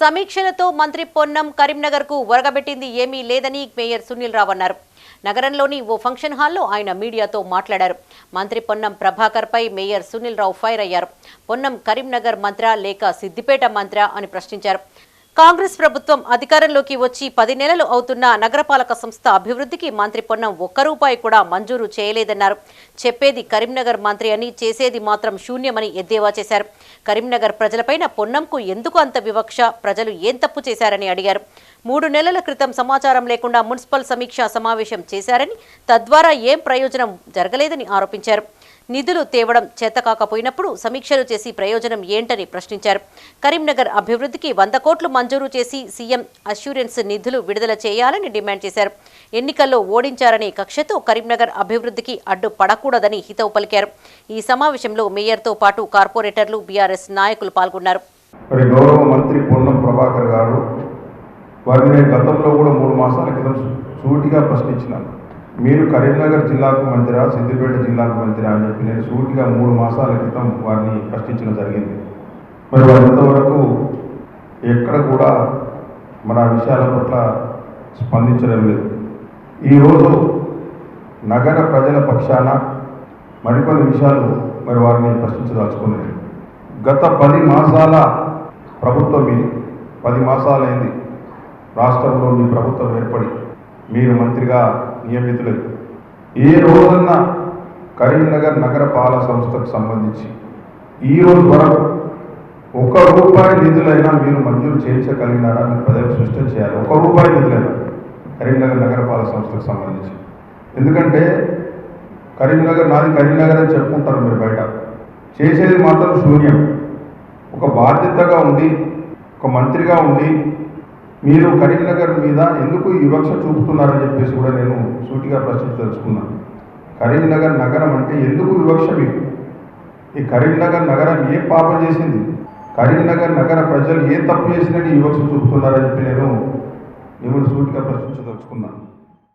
సమీక్షలతో మంత్రి పొన్నం కరీంనగర్కు ఒరగబెట్టింది ఏమీ లేదని మేయర్ సునీల్ రావు అన్నారు. నగరంలోని ఓ ఫంక్షన్ హాల్లో ఆయన మీడియాతో మాట్లాడారు. మంత్రి పొన్నం ప్రభాకర్పై మేయర్ సునీల్ రావు ఫైర్ అయ్యారు. పొన్నం కరీంనగర్ మంత్రా లేక సిద్దిపేట మంత్రా అని ప్రశ్నించారు. కాంగ్రెస్ ప్రభుత్వం అధికారంలోకి వచ్చి పది నెలలు అవుతున్న నగరపాలక సంస్థ అభివృద్ధికి మంత్రి పొన్నం ఒక్క రూపాయి కూడా మంజూరు చేయలేదన్నారు. చెప్పేది కరీంనగర్ మంత్రి అని చేసేది మాత్రం శూన్యమని ఎద్దేవా చేశారు. కరీంనగర్ ప్రజలపైన పొన్నంకు ఎందుకు అంత వివక్ష? ప్రజలు ఏం తప్పు చేశారని అడిగారు. మూడు నెలల క్రితం సమాచారం లేకుండా మున్సిపల్ సమీక్ష సమావేశం చేశారని తద్వారా ఏం ప్రయోజనం జరగలేదని ఆరోపించారు. నిధులు తేవడం చేతకాకపోయినప్పుడు సమీక్షలు చేసి ప్రయోజనం ఏంటని ప్రశ్నించారు. కరీంనగర్ అభివృద్ధికి వంద కోట్లు మంజూరు చేసి సీఎం అష్యూరెన్స్ నిధులు విడుదల చేయాలని డిమాండ్ చేశారు. ఎన్నికల్లో ఓడించారనే కక్షతో కరీంనగర్ అభివృద్ధికి అడ్డు పడకూడదని హితవు పలికారు. ఈ సమావేశంలో మేయర్తో పాటు కార్పొరేటర్లు బీఆర్ఎస్ నాయకులు పాల్గొన్నారు. మరి గౌరవ మంత్రి పొన్నం ప్రభాకర్ గారు వారిని గతంలో కూడా మూడు మాసాల క్రితం సూటిగా ప్రశ్నించినాను మీరు కరీంనగర్ జిల్లాకు మంత్రా సిద్దిపేట జిల్లాకు మంత్రా అని చెప్పి నేను సూటిగా మూడు మాసాల క్రితం వారిని ప్రశ్నించడం జరిగింది. మరి వారు ఇంతవరకు ఎక్కడ కూడా మన విషయాల పట్ల స్పందించడం లేదు. ఈరోజు నగర ప్రజల పక్షాన మరికొన్ని విషయాలు మరి వారిని ప్రశ్నించదలుచుకున్నాను. గత పది మాసాల ప్రభుత్వం ఇది. పది మాసాలైంది. రాష్ట్రంలో మీ ప్రభుత్వం ఏర్పడి మీరు మంత్రిగా నియమితులై ఏ రోజన్నా కరీంనగర్ నగర పాలక సంస్థకు సంబంధించి ఈ రోజు వరకు ఒక రూపాయి నిధులైనా మీరు మంజూరు చేయించగలిగినారా మీరు ప్రజలకు స్పష్టం చేయాలి. ఒక రూపాయి నిధులైనా కరీంనగర్ నగరపాలక సంస్థకు సంబంధించి. ఎందుకంటే కరీంనగర్ నాది కరీంనగర్ అని చెప్పుకుంటారు మీరు బయట. చేసేది మాత్రం శూన్యం. ఒక బాధ్యతగా ఉండి ఒక మంత్రిగా ఉండి మీరు కరీంనగర్ మీద ఎందుకు వివక్ష చూపుతున్నారని చెప్పేసి కూడా నేను సూటిగా ప్రశ్నించదలుచుకున్నాను కరీంనగర్ నగరం అంటే ఎందుకు వివక్ష మీకు? ఈ కరీంనగర్ నగరం ఏ పాపం చేసింది? కరీంనగర్ నగర ప్రజలు ఏ తప్పు చేసినని వివక్ష చూపుతున్నారని చెప్పి నేను మిమ్మల్ని సూటిగా ప్రశ్నించదలుచుకున్నాను